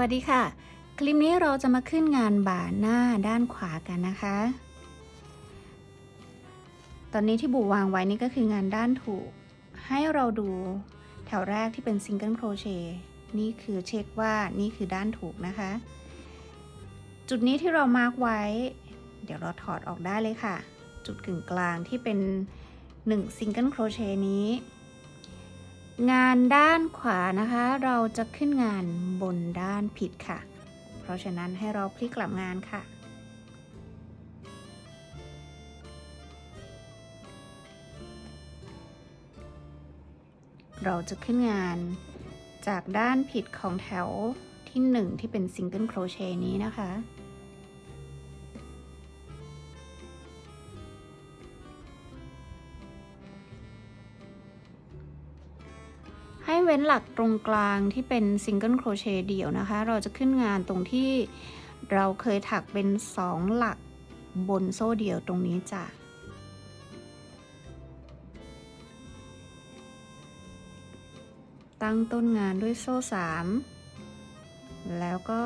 วัสดีค่ะ คลิปนี้เราจะมาขึ้นงานบ่าหน้าด้านขวากันนะคะ ตอนนี้ที่บูวางไว้นี่ก็คืองานด้านถูก ให้เราดูแถวแรกที่เป็นซิงเกิลโครเชต์นี่คือเช็คว่านี่คือด้านถูกนะคะ จุดนี้ที่เรามาร์กไว้ เดี๋ยวเราถอดออกได้เลยค่ะ จุดกึ่งกลางที่เป็น1ซิงเกิลโครเชต์นี้ งานด้านขวานะคะ เราจะขึ้นงานบนด้านผิดค่ะ เพราะฉะนั้นให้เราพลิกกลับงานค่ะ เราจะขึ้นงานจากด้านผิดของแถวที่ 1 ที่เป็นซิงเกิลโครเชต์นี้นะคะ ให้เว้นหลักตรงกลางที่เป็นซิงเกิลโครเชต์เดี่ยวนะคะ เราจะขึ้นงานตรงที่เราเคยถักเป็น 2 หลักบนโซ่เดี่ยวตรงนี้จ้ะตั้งต้นงานด้วยโซ่ 3 แล้วก็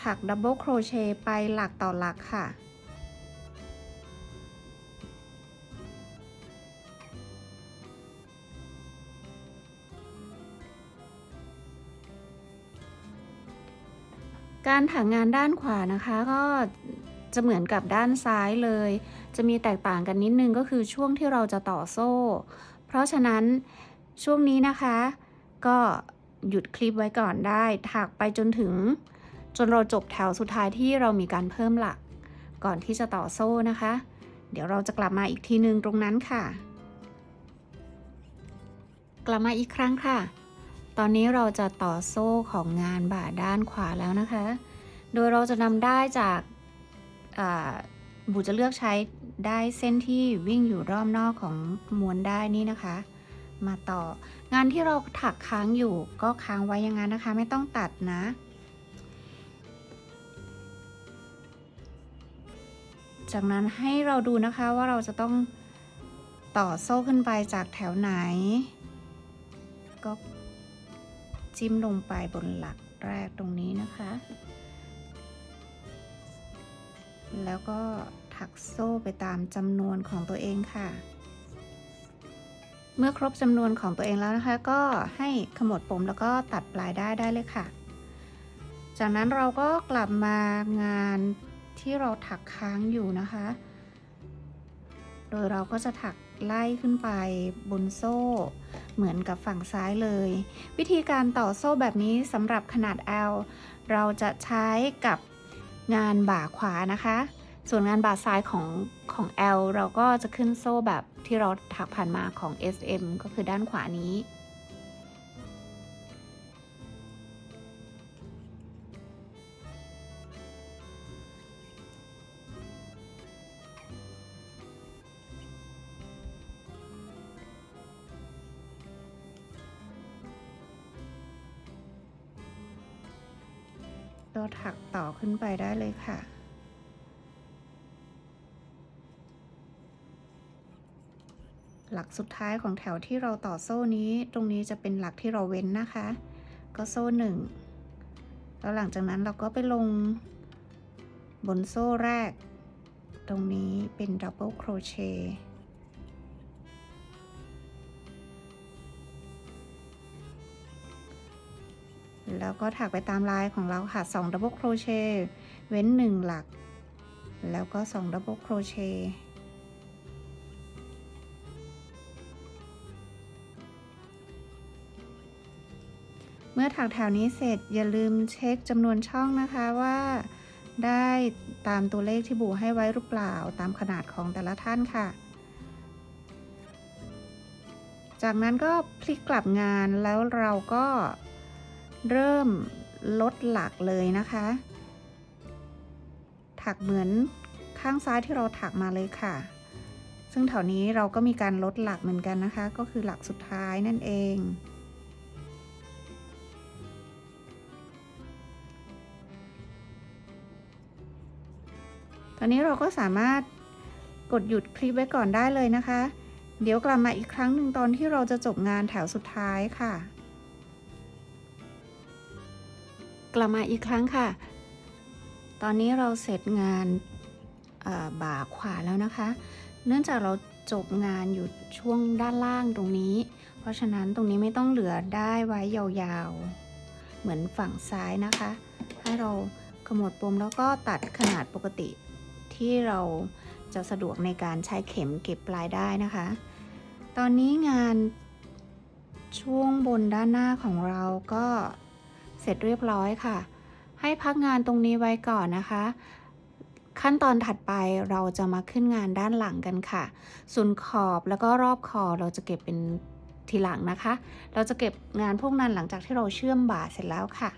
ถักดับเบิลโครเชต์ไปหลักต่อหลักค่ะ การถักงานด้านขวานะคะก็จะเหมือนกับด้านซ้ายเลย จะมีแตกต่างกันนิดนึงก็คือช่วงที่เราจะต่อโซ่ เพราะฉะนั้นช่วงนี้นะคะ ก็หยุดคลิปไว้ก่อนได้ ถักไปจนถึง จนเราจบแถวสุดท้ายที่เรามีการเพิ่มหลัก ก่อนที่จะต่อโซ่นะคะ เดี๋ยวเราจะกลับมาอีกทีนึงตรงนั้นค่ะ กลับมาอีกครั้งค่ะ ตอนนี้เราจะต่อโซ่ของงานบ่าด้านขวาแล้วนะคะ โดยเราจะนำได้จากบูจะเลือกใช้ได้เส้นที่วิ่งอยู่รอบนอกของม้วนได้นี่นะคะ มาต่องานที่เราถักค้างอยู่ก็ค้างไว้อย่างนั้นนะคะ ไม่ต้องตัดนะ จากนั้นให้เราดูนะคะว่าเราจะต้องต่อโซ่ขึ้นไปจากแถวไหน ก็ จิ้มลงไปบนหลักแรกตรงนี้นะคะ แล้วก็ถักโซ่ไปตามจำนวนของตัวเองค่ะ เมื่อครบจำนวนของตัวเองแล้วนะคะ ก็ให้ขมวดปมแล้วก็ตัดปลายได้ได้เลยค่ะ จากนั้นเราก็กลับมางานที่เราถักค้างอยู่นะคะ โดยเราก็จะถักไล่ขึ้นไปบนโซ่ เหมือนกับฝั่งซ้ายเลย วิธีการต่อโซ่แบบนี้สำหรับขนาด L เราจะใช้กับงานบ่าขวานะคะ ส่วนงานบ่าซ้ายของของ L เราก็จะขึ้นโซ่แบบที่เราถักผ่านมาของ SM ก็คือด้านขวานี้ เราถักต่อขึ้นไปได้เลยค่ะ หลักสุดท้ายของแถวที่เราต่อโซ่นี้ ตรงนี้จะเป็นหลักที่เราเว้นนะคะ ก็โซ่หนึ่งแล้วหลังจากนั้นเราก็ไปลงบนโซ่แรก ตรงนี้เป็นดับเบิลโครเชต์ แล้วก็ถักไปตามลายของเราค่ะ2ดับเบิลโครเชต์เว้น 1 หลัก แล้วก็2ดับเบิลโครเชต์เมื่อถักแถวนี้เสร็จอย่าลืมเช็คจำนวนช่องนะคะว่าได้ตามตัวเลขที่บูให้ไว้หรือเปล่าตามขนาดของแต่ละท่านค่ะ จากนั้นก็พลิกกลับงานแล้วเราก็ เริ่มลดหลักเลยนะคะ ถักเหมือนข้างซ้ายที่เราถักมาเลยค่ะ ซึ่งแถวนี้เราก็มีการลดหลักเหมือนกันนะคะ ก็คือหลักสุดท้ายนั่นเองตอนนี้เราก็สามารถกดหยุดคลิปไว้ก่อนได้เลยนะคะ เดี๋ยวกลับมาอีกครั้งหนึ่งตอนที่เราจะจบงานแถวสุดท้ายค่ะ กลับมาอีกครั้งค่ะ ตอนนี้เราเสร็จงานบ่าขวาแล้วนะคะ เนื่องจากเราจบงานอยู่ช่วงด้านล่างตรงนี้ เพราะฉะนั้นตรงนี้ไม่ต้องเหลือได้ไว้ยาวๆ เหมือนฝั่งซ้ายนะคะ ให้เราขมวดปมแล้วก็ตัดขนาดปกติ ที่เราจะสะดวกในการใช้เข็มเก็บปลายได้นะคะ ตอนนี้งานช่วงบนด้านหน้าของเราก็ เสร็จเรียบร้อยค่ะ ให้พักงานตรงนี้ไว้ก่อนนะคะ ขั้นตอนถัดไปเราจะมาขึ้นงานด้านหลังกันค่ะ ส่วนขอบแล้วก็รอบคอเราจะเก็บเป็นทีหลังนะคะ เราจะเก็บงานพวกนั้นหลังจากที่เราเชื่อมบ่าเสร็จแล้วค่ะ